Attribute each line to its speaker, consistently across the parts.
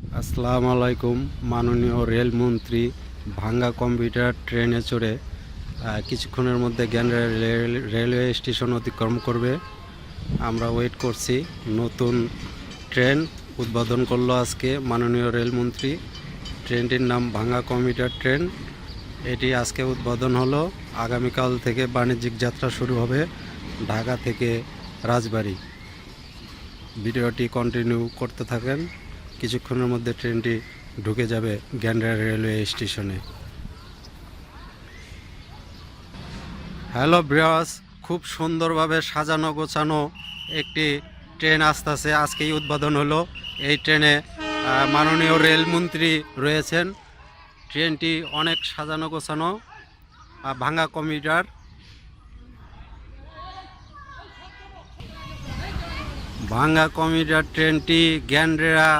Speaker 1: আসসালামু আলাইকুম, মাননীয় রেলমন্ত্রী ভাঙ্গা কম্পিউটার ট্রেনে চড়ে কিছুক্ষণের মধ্যে জ্ঞান রেল- রেলওয়ে স্টেশন অতিক্রম করবে। আমরা ওয়েট করছি, নতুন ট্রেন উদ্বোধন করল আজকে মাননীয় রেলমন্ত্রী ট্রেনটির নাম ভাঙ্গা কম্পিউটার ট্রেন। এটি আজকে উদ্বোধন হলো, আগামীকাল থেকে বাণিজ্যিক যাত্রা শুরু হবে ঢাকা থেকে রাজবাড়ি। ভিডিওটি কন্টিনিউ করতে থাকেন। কিছুক্ষণের মধ্যে ট্রেনটি ঢুকে যাবে গ্যান্ডার রেলওয়ে স্টেশনে। হ্যালো ব্রিয়াস খুব সুন্দরভাবে সাজানো গোছানো একটি ট্রেন আসতেছে। আজকেই উদ্বোধন হলো। এই ট্রেনে মাননীয় রেলমন্ত্রী রয়েছেন। ট্রেনটি অনেক সাজানো গোছানো ভাঙ্গা কমিউটার ভাঙ্গা কমিউটার ট্রেনটি গ্যান্ড্রেরা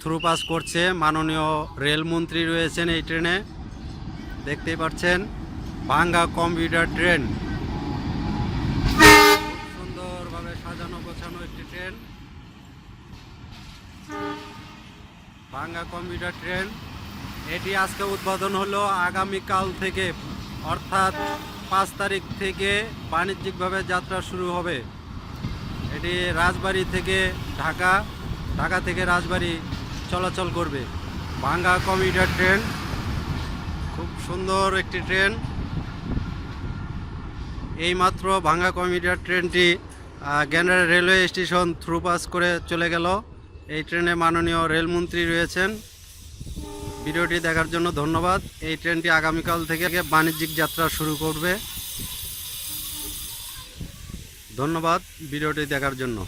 Speaker 1: থ্রু পাস করছে মাননীয় রেলমন্ত্রী রয়েছেন এই ট্রেনে। দেখতেই পাচ্ছেন, ভাঙ্গা কম্পিউটার ট্রেন। সুন্দরভাবে সাজানো গোছানো একটি ট্রেন। ভাঙ্গা কম্পিউটার ট্রেন। এটি আজকে উদ্বোধন হলো আগামীকাল থেকে, অর্থাৎ পাঁচ তারিখ থেকে বাণিজ্যিকভাবে যাত্রা শুরু হবে। এটি রাজবাড়ি থেকে ঢাকা ঢাকা থেকে রাজবাড়ি চলাচল করবে। ভাঙ্গা কমিউটার ট্রেন খুব সুন্দর একটি ট্রেন এইমাত্র ভাঙ্গা কমিউটার ট্রেনটি Gander railway station through pass করে চলে গেল। এই ট্রেনে মাননীয় রেলমন্ত্রী রয়েছেন। ভিডিওটি দেখার জন্য ধন্যবাদ। এই ট্রেনটি আগামীকাল থেকে বাণিজ্যিক যাত্রা শুরু করবে। ধন্যবাদ ভিডিওটি দেখার জন্য।